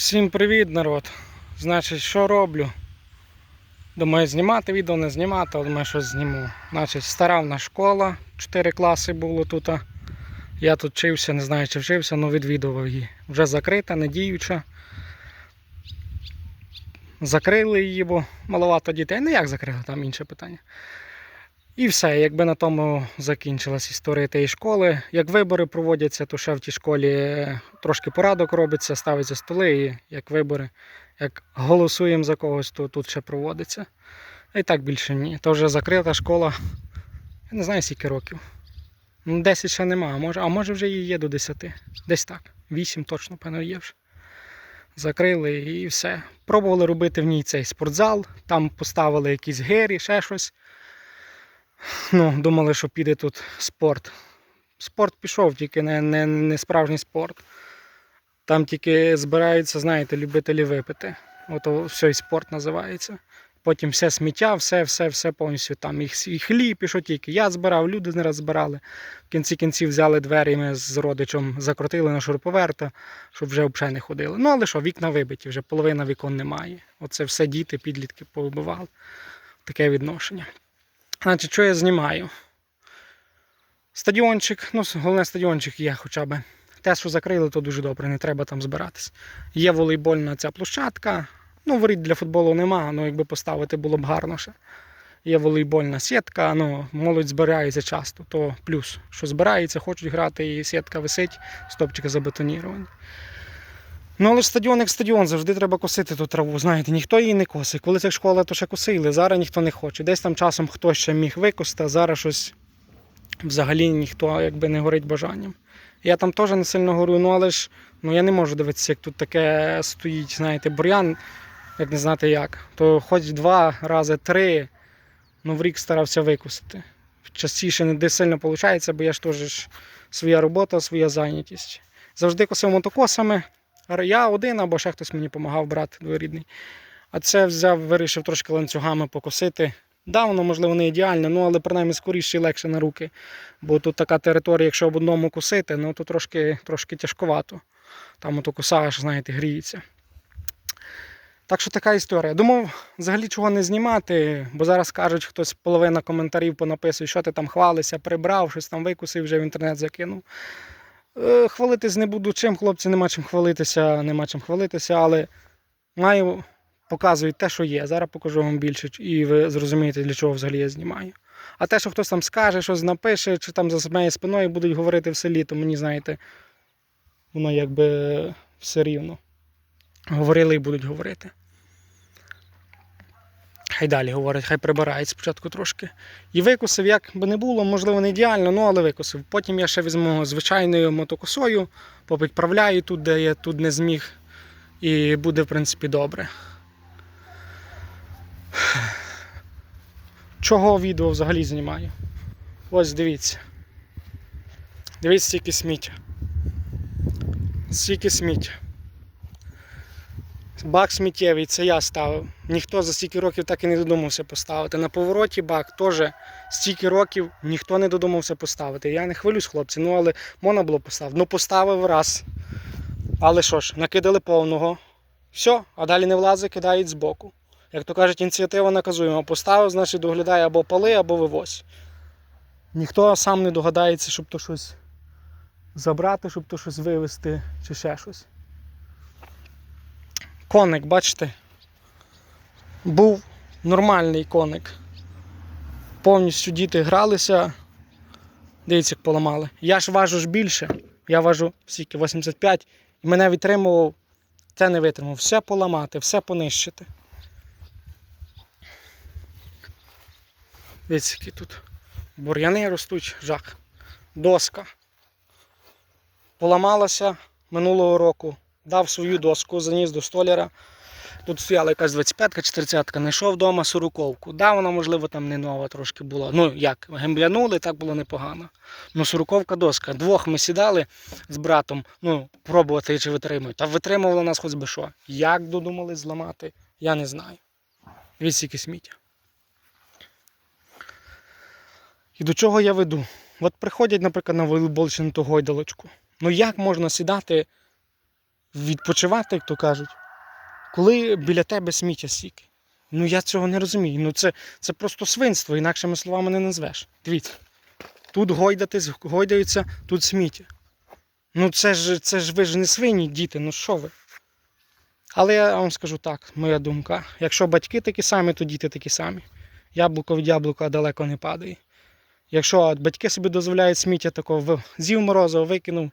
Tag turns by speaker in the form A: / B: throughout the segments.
A: Всім привіт, народ. Значить, що роблю? Думаю, знімати відео, не знімати, але думаю, що зніму. Значить, стара в нас школа, 4 класи було тут. Я тут вчився, не знаю, чи вчився, але відвідував її. Вже закрита, не діюча. Закрили її, бо маловато дітей. Ну як закрили, там інше питання. І все, якби на тому закінчилась історія тієї школи. Як вибори проводяться, то ще в тій школі е, трошки порадок робиться, ставиться столи, і як вибори, як голосуємо за когось, то тут ще проводиться. І так більше ні. То вже закрита школа. Я не знаю скільки років. Ну, 10 ще нема, а може, а може вже і є до 10. Десь так. 8 точно, певно, є вже. Закрили і все. Пробували робити в ній цей спортзал, там поставили якісь гирі, ще щось. Ну, думали, що піде тут спорт. Спорт пішов, тільки не, не, не справжній спорт. Там тільки збираються, знаєте, любителі випити. Ото все і спорт називається. Потім все сміття, все, все, все повністю там. І, і хліб, і що тільки. Я збирав, люди не раз збирали. В кінці кінців взяли двері, ми з родичем закрутили на шуруповерта, щоб вже взагалі не ходили. Ну, але що, вікна вибиті, вже половина вікон немає. Оце все діти, підлітки повибивали. Таке відношення. Значить, що я знімаю? Стадіончик, ну, головне стадіончик є хоча б. Те, що закрили, то дуже добре, не треба там збиратись. Є волейбольна ця площадка. Ну, воріт для футболу нема, ну якби поставити було б гарно ще. Є волейбольна сітка, ну, молодь збирається часто, то плюс, що збирається, хочуть грати, і сітка висить, стопчики забетоніровані. Ну, але ж стадіон як стадіон, завжди треба косити ту траву. Знаєте, ніхто її не косить. Коли це школа, то ще косили. Зараз ніхто не хоче. Десь там часом хтось ще міг викосити, а зараз щось взагалі ніхто якби не горить бажанням. Я там теж не сильно горю, ну але ж ну, я не можу дивитися, як тут таке стоїть, знаєте, бур'ян, як не знати як. То хоч два рази, три, ну в рік старався викосити. Частіше не сильно виходить, бо я ж теж своя робота, своя зайнятість. Завжди косив мотокосами. Я один або ще хтось мені допомагав брат дворідний. А це взяв, вирішив трошки ланцюгами покосити. Да, воно, можливо, не ідеально, ну але принаймні скоріше і легше на руки. Бо тут така територія, якщо об одному косити, ну то трошки, трошки тяжковато. Там ото коса аж, знаєте, гріється. Так що така історія. Думав, взагалі чого не знімати, бо зараз кажуть, хтось половина коментарів понаписує, що ти там хвалися, прибрав, щось там викусив, вже в інтернет закинув. Е, Хвалитись не буду чим, хлопці, нема чим хвалитися, нема чим хвалитися, але маю показують те, що є. Зараз покажу вам більше, і ви зрозумієте, для чого взагалі я знімаю. А те, що хтось там скаже, щось напише, чи там за моєю спиною будуть говорити в селі, то мені, знаєте, воно якби все рівно. Говорили і будуть говорити. Хай далі говорять, хай прибирають спочатку трошки. І викосив, як би не було, можливо, не ідеально, ну але викосив. Потім я ще візьму звичайною мотокосою, попідправляю тут, де я тут не зміг. І буде, в принципі, добре. Чого відео взагалі знімаю? Ось дивіться. Дивіться, скільки сміття. Скільки сміття. Бак сміттєвий, це я ставив. Ніхто за стільки років так і не додумався поставити. На повороті бак теж стільки років ніхто не додумався поставити. Я не хвилюсь, хлопці, ну але можна було поставити. Ну поставив раз. Але що ж, накидали повного. Все, а далі не влазить, кидають збоку. Як то кажуть, ініціатива наказуємо. Поставив, значить доглядає або пали, або вивозь. Ніхто сам не догадається, щоб то щось забрати, щоб то щось вивезти чи ще щось. Коник, бачите? Був нормальний коник. Повністю діти гралися. Дивіться, як поламали. Я ж важу ж більше. Я важу скільки, 85 і мене відтримував, це не витримав. Все поламати, все понищити. Дивіться, які тут бур'яни ростуть, жах. Доска. Поламалася минулого року. Дав свою доску, заніс до столяра. Тут стояла якась 25-ка чи 30-ка, знайшов вдома сороковку. Да, вона, можливо, там не нова трошки була. Ну як, гемблянули, так було непогано. Ну, сороковка доска. Двох ми сідали з братом, ну, пробувати, чи витримують. Та витримувало нас хоч би що. Як додумали зламати, я не знаю. Від скільки сміття. І до чого я веду? От приходять, наприклад, на волейбол чи ту гойдалочку. Ну як можна сідати відпочивати, як то кажуть, коли біля тебе сміття стільки. Ну я цього не розумію. Ну це, це просто свинство, інакшими словами не назвеш. Дивіться. Тут гойдатись, гойдаються, тут сміття. Ну це ж, це ж ви ж не свині, діти, ну що ви? Але я вам скажу так, моя думка. Якщо батьки такі самі, то діти такі самі. Яблуко від яблука далеко не падає. Якщо батьки собі дозволяють сміття такого в- з'їв морозиво, викинув,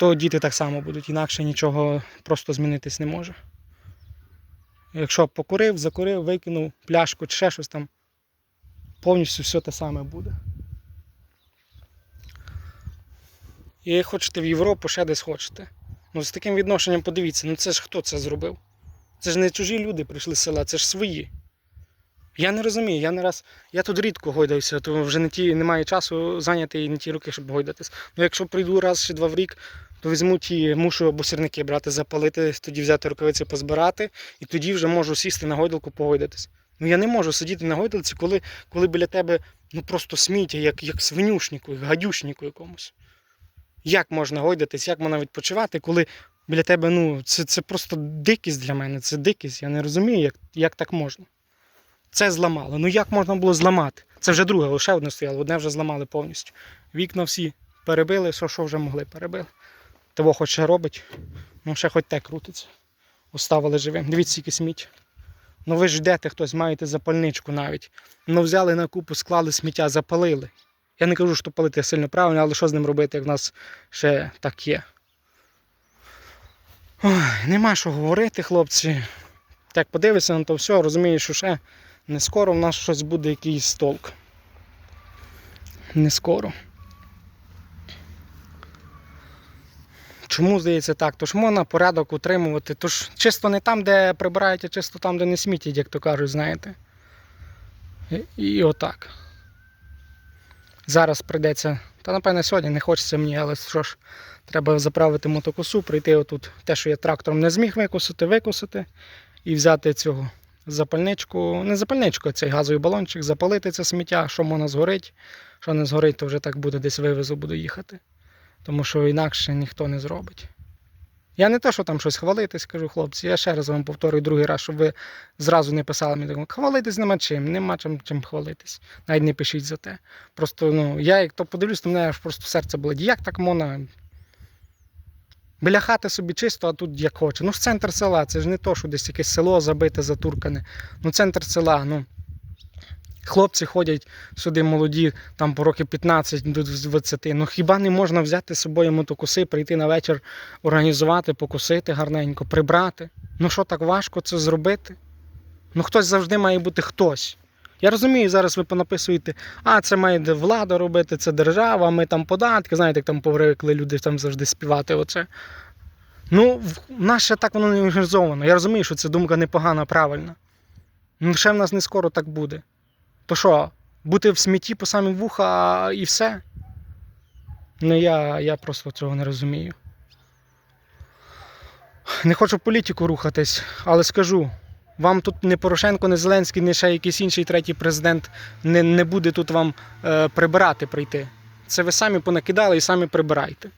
A: то діти так само будуть, інакше нічого просто змінитись не може. Якщо покурив, закурив, викинув пляшку чи ще щось там, повністю все те саме буде. І хочете в Європу, ще десь хочете. Ну, з таким відношенням подивіться, ну це ж хто це зробив? Це ж не чужі люди прийшли з села, це ж свої. Я не розумію, я не раз. Я тут рідко гойдаюся, то вже не ті, немає часу зайняти і не ті роки, щоб гойдатись. Ну якщо прийду раз чи два в рік, то візьму ті, мушу або сірники брати, запалити, тоді взяти рукавиці позбирати, і тоді вже можу сісти на гойдалку погойдатись. Ну я не можу сидіти на гойдалці, коли, коли біля тебе ну просто сміття, як, як свинюшнику, як гадюшнику якомусь. Як можна гойдатись, як можна відпочивати, коли біля тебе, ну, це, це просто дикість для мене, це дикість. Я не розумію, як, як так можна. Це зламало. Ну як можна було зламати? Це вже друге, лише одне стояло, одне вже зламали повністю. Вікна всі перебили, що, що вже могли перебили. Того хоч ще робить, ну ще хоч те крутиться. Оставили живим. Дивіться, скільки сміття. Ну ви ж йдете, хтось маєте запальничку навіть. Ну взяли на купу, склали сміття, запалили. Я не кажу, що палити сильно правильно, але що з ним робити, як в нас ще так є. Ой, нема що говорити, хлопці. Так подивишся на то все, розумієш, що ще не скоро в нас щось буде якийсь толк. Не скоро. Чому здається так? Тож можна порядок утримувати. Тож чисто не там, де прибирають, а чисто там, де не смітять, як то кажуть, знаєте. І, і отак. Зараз прийдеться. Та напевно сьогодні не хочеться мені, але що ж, треба заправити мотокосу, прийти отут. Те, що я трактором не зміг викосити, викосити і взяти цього запальничку, не запальничку, цей газовий балончик, запалити це сміття, що можна згорить. Що не згорить, то вже так буде десь вивезу, буду їхати. Тому що інакше ніхто не зробить. Я не те, що там щось хвалитись, кажу, хлопці. Я ще раз вам повторюю другий раз, щоб ви зразу не писали мені хвалитись нема чим, нема чим, чим хвалитись. Навіть не пишіть за те. Просто ну, я як то подивлюсь, то мене аж просто серце болить. Як так можна? Біля хати собі чисто, а тут як хоче. Ну ж центр села, це ж не то, що десь якесь село забите, затуркане. Ну центр села, ну. Хлопці ходять сюди молоді, там по років 15 до 20. Ну хіба не можна взяти з собою мотокоси, прийти на вечір, організувати, покосити гарненько, прибрати? Ну що так важко це зробити? Ну хтось завжди має бути хтось. Я розумію, зараз ви понаписуєте, а це має влада робити, це держава, ми там податки, знаєте, як там поврикли люди там завжди співати оце. Ну, в нас ще так воно не організовано. Я розумію, що це думка непогана, правильна. Ну, ще в нас не скоро так буде. То що, бути в смітті по самі вуха і все? Ну я, я просто цього не розумію. Не хочу в політику рухатись, але скажу. Вам тут не Порошенко, не Зеленський, не ще якийсь інший третій президент не, не буде тут вам е, прибирати прийти. Це ви самі понакидали і самі прибирайте.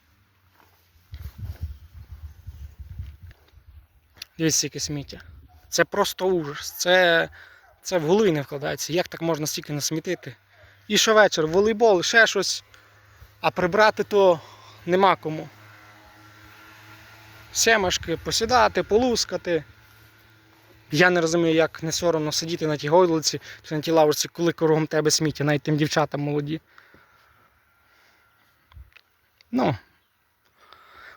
A: Дивіться, яке сміття. Це просто ужас. Це, це в голові не вкладається. Як так можна стільки насмітити? І щовечір волейбол, ще щось. А прибрати то нема кому. Семашки, посідати, полускати. Я не розумію, як не соромно сидіти на тій гойдлиці чи на тій лавочці, коли кругом тебе сміття, навіть тим дівчатам молоді. Ну.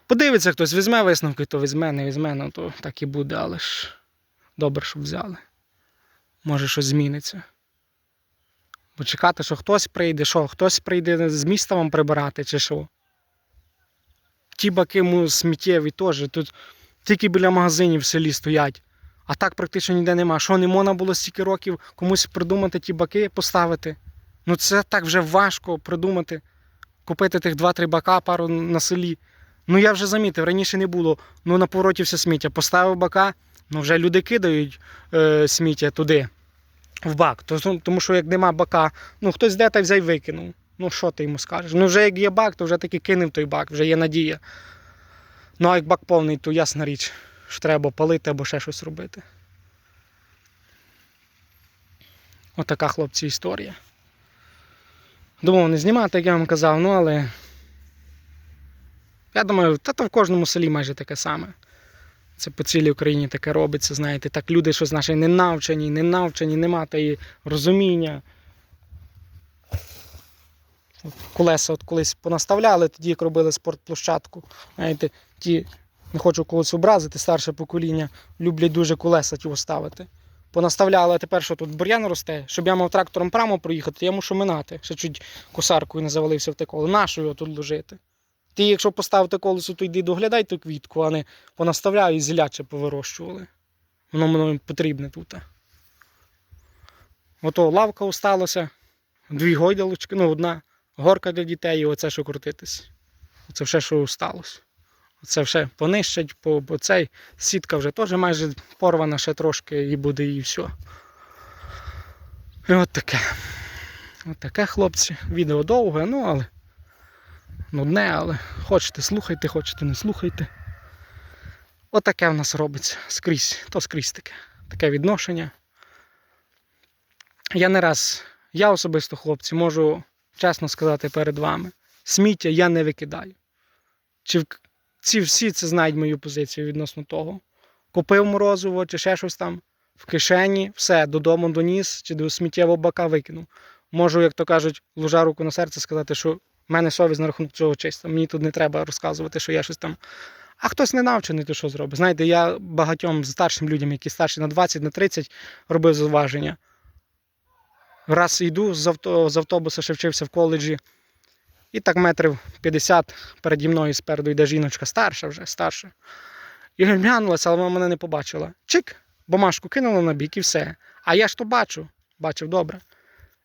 A: Подивиться хтось, візьме висновки, то візьме, не візьме, ну то так і буде, але ж добре, щоб взяли. Може щось зміниться. Бо чекати, що хтось прийде, що хтось прийде з міста вам прибирати, чи що. Ті баки сміттєві теж. Тут тільки біля магазинів в селі стоять. А так практично ніде нема. Що не можна було стільки років комусь придумати ті баки поставити? Ну це так вже важко придумати. Купити тих 2-3 бака пару на селі. Ну я вже замітив, раніше не було. Ну на повороті все сміття. Поставив бака, ну вже люди кидають е, сміття туди, в бак. То- Тому що як нема бака, ну хтось де та взяв і викинув. Ну що ти йому скажеш? Ну вже як є бак, то вже таки кинув той бак, вже є надія. Ну, а як бак повний, то ясна річ, що треба палити або ще щось робити. Отака, хлопці, історія. Думав не знімати, як я вам казав, ну але. Я думаю, та то в кожному селі майже таке саме. Це по цілій Україні таке робиться, знаєте, так люди щось наші не навчені, не навчені, нема тієї розуміння. Колеса от колись понаставляли, тоді як робили спортплощадку. Знаєте, ті, не хочу когось образити, старше покоління, люблять дуже колеса ті ставити. Понаставляли, а тепер що тут бур'ян росте, щоб я мав трактором прямо проїхати, я мушу минати. Ще чуть косаркою не завалився в те коло. Нащо його тут ложити? Ти, якщо поставити колесо, то йди доглядай ту квітку, а не понаставляю і зіляче повирощували. Воно мені потрібне тут. Ото лавка осталася, дві гойдалочки, ну одна горка для дітей і оце, що крутитись. Оце все, що осталось. Оце все понищать, по, по цей. Сітка вже теж майже порвана ще трошки і буде і все. І от таке. От таке, хлопці. Відео довге, ну але нудне, але хочете слухайте, хочете не слухайте. Отаке в нас робиться скрізь, то скрізь таке. Таке відношення. Я не раз, я особисто, хлопці, можу чесно сказати перед вами, сміття я не викидаю. Чи. Ці всі це знають мою позицію відносно того. Купив морозиво чи ще щось там в кишені, все, додому доніс чи до сміттєвого бака викинув. Можу, як то кажуть, ложа руку на серце сказати, що в мене совість на рахунок цього чиста. Мені тут не треба розказувати, що я щось там. А хтось не навчений, то що зробить. Знаєте, я багатьом старшим людям, які старші на 20, на 30, робив зауваження. Раз йду з автобуса, ще вчився в коледжі, і так метрів 50 переді мною спереду йде жіночка старша вже, старша. І глянулася, але вона мене не побачила. Чик, бумажку кинула на бік і все. А я ж то бачу, бачив добре.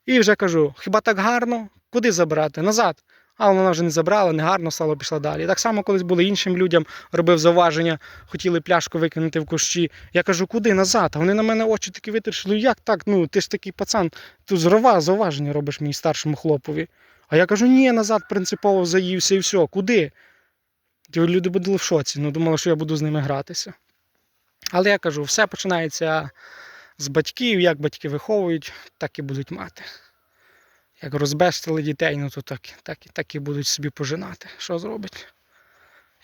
A: І вже кажу: хіба так гарно? Куди забрати? Назад. А вона вже не забрала, не гарно стало, пішла далі. Так само колись були іншим людям, робив зауваження, хотіли пляшку викинути в кущі. Я кажу, куди назад? А вони на мене очі такі витрішили, як так? Ну, ти ж такий пацан, тут зрова зауваження робиш мені старшому хлопові. А я кажу, ні, назад принципово заївся і все. Куди? Люди були в шоці, ну думали, що я буду з ними гратися. Але я кажу, все починається з батьків, як батьки виховують, так і будуть мати. Як розбестили дітей, ну то так, так, так і будуть собі пожинати. Що зробить?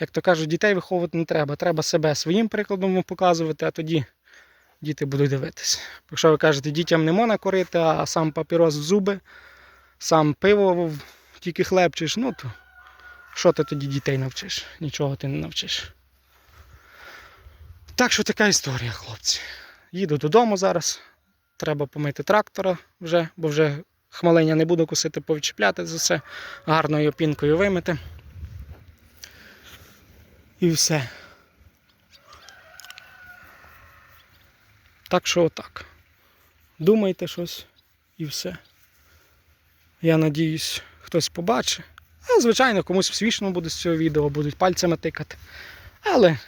A: Як то кажуть, дітей виховувати не треба. Треба себе своїм прикладом показувати, а тоді діти будуть дивитися. Якщо ви кажете, дітям не можна корити, а сам папірос в зуби, сам пиво тільки хлебчиш, ну то що ти тоді дітей навчиш? Нічого ти не навчиш. Так що така історія, хлопці. Їду додому зараз. Треба помити трактора вже, бо вже хмаленя не буду косити, повідчіпляти за все, гарною пінкою вимити. І все. Так що отак. Думайте щось і все. Я надіюсь, хтось побачить. А, звичайно, комусь всвічно буде з цього відео, будуть пальцями тикати. Але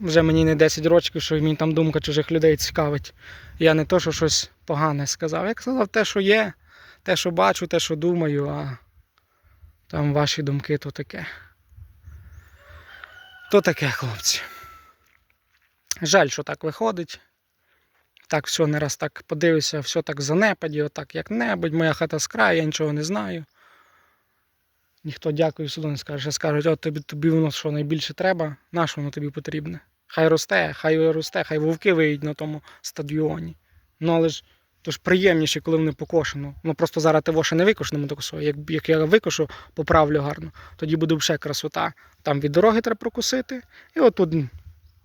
A: вже мені не 10 років, що мені там думка чужих людей цікавить. Я не то, що щось погане сказав. Я сказав те, що є, те, що бачу, те, що думаю, а там ваші думки то таке. То таке, хлопці. Жаль, що так виходить. Так, все не раз так подивився, все так занепаді, отак як-небудь, моя хата з краю, я нічого не знаю. Ніхто дякую сюди не скаже. Ще скажуть, от тобі, тобі воно що найбільше треба, на що воно тобі потрібне? Хай росте, хай росте, хай вовки виїдуть на тому стадіоні. Ну але ж то ж приємніше, коли вони покошено. Ну просто зараз того ще не викошеному до косою. Як, як я викошу, поправлю гарно, тоді буде вже красота. Там від дороги треба прокусити, і отут,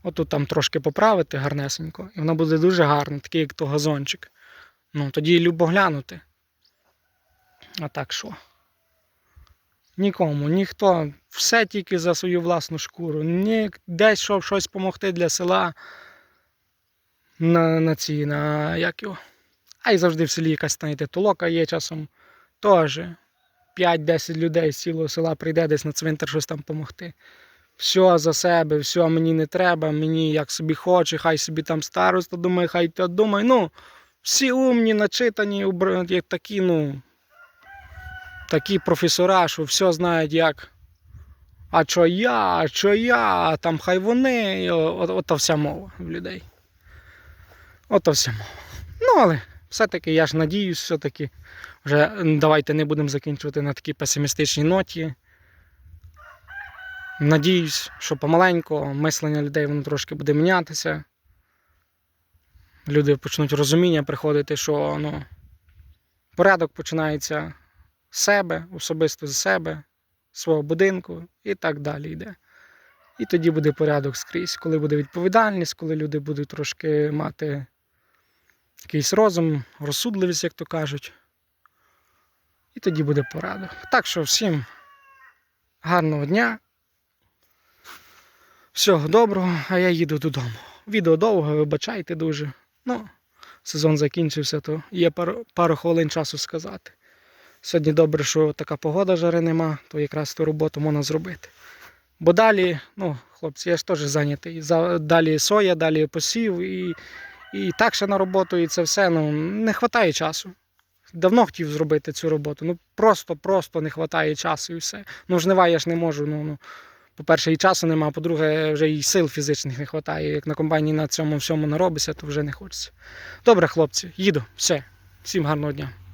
A: отут там трошки поправити гарнесенько. І воно буде дуже гарно, такий, як то газончик. Ну, тоді любо глянути. А так що? Нікому, ніхто, все тільки за свою власну шкуру. Ні, десь щоб щось допомогти для села на, на ці, на як його. А й завжди в селі якась знаєте, толока є часом. Теж 5-10 людей з цілого села прийде десь на цвинтар щось там допомогти. Все за себе, все мені не треба, мені як собі хоче, хай собі там староста думає, хай то думає. Ну, всі умні, начитані, як такі, ну, такі професора, що все знають як. А що я, а що я, там хай вони. От, вся мова в людей. Ото вся мова. Ну, але все-таки я ж надіюсь, все-таки вже давайте не будемо закінчувати на такій песимістичній ноті. Надіюсь, що помаленьку мислення людей воно трошки буде мінятися. Люди почнуть розуміння приходити, що ну, порядок починається з себе, особисто з себе, свого будинку і так далі йде. І тоді буде порядок скрізь, коли буде відповідальність, коли люди будуть трошки мати якийсь розум, розсудливість, як то кажуть. І тоді буде порядок. Так що всім гарного дня. Всього доброго, а я їду додому. Відео довге, вибачайте дуже. Ну, сезон закінчився, то є пару, пару хвилин часу сказати. Сьогодні добре, що така погода жари нема, то якраз ту роботу можна зробити. Бо далі, ну, хлопці, я ж теж зайнятий. Далі соя, далі посів, і, і так ще на роботу, і це все. Ну, не вистачає часу. Давно хотів зробити цю роботу. Ну просто, просто не вистачає часу і все. Ну, жнива я ж не можу. Ну, ну, по-перше, і часу нема, по-друге, вже і сил фізичних не вистачає. Як на комбайні на цьому всьому наробиться, то вже не хочеться. Добре, хлопці, їду. Все. Всім гарного дня.